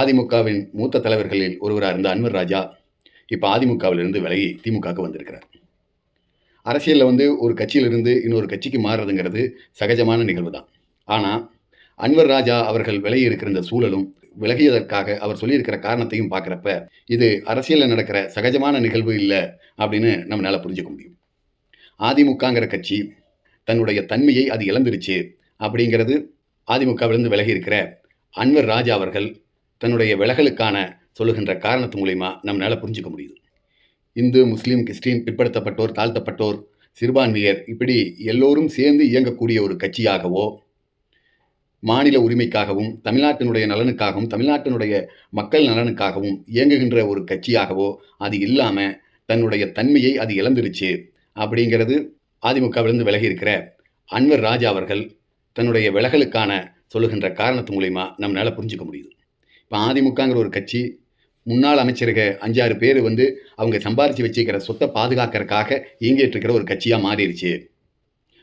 அதிமுகவின் மூத்த தலைவர்களில் ஒருவராக இருந்த அன்வர் ராஜா இப்போ அதிமுகவிலிருந்து விலகி திமுகவுக்கு வந்திருக்கிறார். அரசியலில் வந்து ஒரு கட்சியிலிருந்து இன்னொரு கட்சிக்கு மாறுறதுங்கிறது சகஜமான நிகழ்வு தான் ஆனால் அன்வர் ராஜா அவர்கள் விலகி இருக்கிற இந்த சூழலும் விலகியதற்காக அவர் சொல்லியிருக்கிற காரணத்தையும் பார்க்குறப்ப இது அரசியலில் நடக்கிற சகஜமான நிகழ்வு இல்லை அப்படின்னு நம்மளால் புரிஞ்சுக்க முடியும். அதிமுகங்கிற கட்சி தன்னுடைய தன்மையை அது இழந்துருச்சு அப்படிங்கிறது அதிமுகவிலிருந்து விலகி இருக்கிற அன்வர் ராஜா அவர்கள் தன்னுடைய விலகலுக்கான சொல்லுகின்ற காரணத்து மூலிமா நம்மளால் புரிஞ்சுக்க முடியுது. இந்து முஸ்லீம் கிறிஸ்டின் பிற்படுத்தப்பட்டோர் தாழ்த்தப்பட்டோர் சிறுபான்மையர் இப்படி எல்லோரும் சேர்ந்து இயங்கக்கூடிய ஒரு கட்சியாகவோ மாநில உரிமைக்காகவும் தமிழ்நாட்டினுடைய நலனுக்காகவும் தமிழ்நாட்டினுடைய மக்கள் நலனுக்காகவும் இயங்குகின்ற ஒரு கட்சியாகவோ அது இல்லாமல் தன்னுடைய தன்மையை அது இழந்துருச்சு அப்படிங்கிறது அதிமுகவிலிருந்து விலகி இருக்கிற அன்வர் ராஜா அவர்கள் தன்னுடைய விலகலுக்கான சொல்லுகின்ற காரணத்து மூலிமா நம்மளால் புரிஞ்சுக்க முடியுது. இப்போ அதிமுகங்கிற ஒரு கட்சி முன்னாள் அமைச்சருக அஞ்சாறு பேர் வந்து அவங்க சம்பாரித்து வச்சுக்கிற சொத்தை பாதுகாக்கிறதுக்காக இயங்கிட்டு ஒரு கட்சியாக மாறிடுச்சு.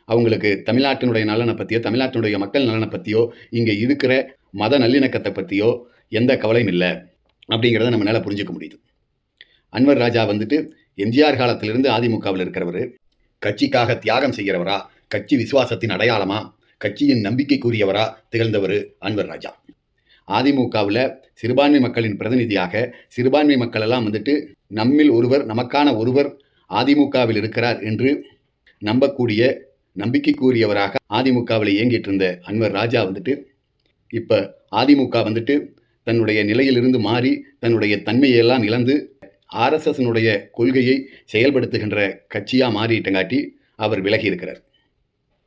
அவங்களுக்கு தமிழ்நாட்டினுடைய நலனை பற்றியோ தமிழ்நாட்டினுடைய மக்கள் நலனை பற்றியோ இங்கே இருக்கிற மத நல்லிணக்கத்தை பற்றியோ எந்த கவலையும் இல்லை. அப்படிங்கிறத நம்மளால் புரிஞ்சுக்க முடியுது. அன்வர் ராஜா வந்துட்டு எம்ஜிஆர் காலத்திலிருந்து அதிமுகவில் இருக்கிறவர். கட்சிக்காக தியாகம் செய்கிறவரா? கட்சி விசுவாசத்தின் அடையாளமா? கட்சியின் நம்பிக்கைக்குரியவரா திகழ்ந்தவர் அன்வர் ராஜா. அதிமுகவில் சிறுபான்மை மக்களின் பிரதிநிதியாக சிறுபான்மை மக்கள் எல்லாம் வந்துட்டு நம்மில் ஒருவர் நமக்கான ஒருவர் அதிமுகவில் இருக்கிறார் என்று நம்பக்கூடிய நம்பிக்கைக்குரியவராக அதிமுகவில் இயங்கிட்டு இருந்த அன்வர் ராஜா வந்துட்டு இப்போ அதிமுக வந்துட்டு தன்னுடைய நிலையிலிருந்து மாறி தன்னுடைய தன்மையெல்லாம் இழந்து ஆர்எஸ்எஸ்னுடைய கொள்கையை செயல்படுத்துகின்ற கட்சியாக மாறிட்டங்காட்டி அவர் விலகி இருக்கிறார்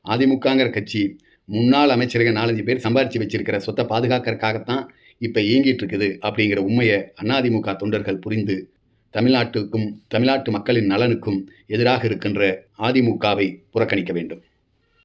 அதிமுகங்கிற கட்சி முன்னாள் அமைச்சர்கள் நாலஞ்சு பேர் சம்பாரித்து வச்சிருக்கிற சொத்தை பாதுகாக்கிறதுக்காகத்தான் இப்போ இயங்கிட்டு இருக்குது அப்படிங்கிற உண்மையை அதிமுக தொண்டர்கள் புரிந்து தமிழ்நாட்டுக்கும் தமிழ்நாட்டு மக்களின் நலனுக்கும் எதிராக இருக்கின்ற அதிமுகவை புறக்கணிக்க வேண்டும்.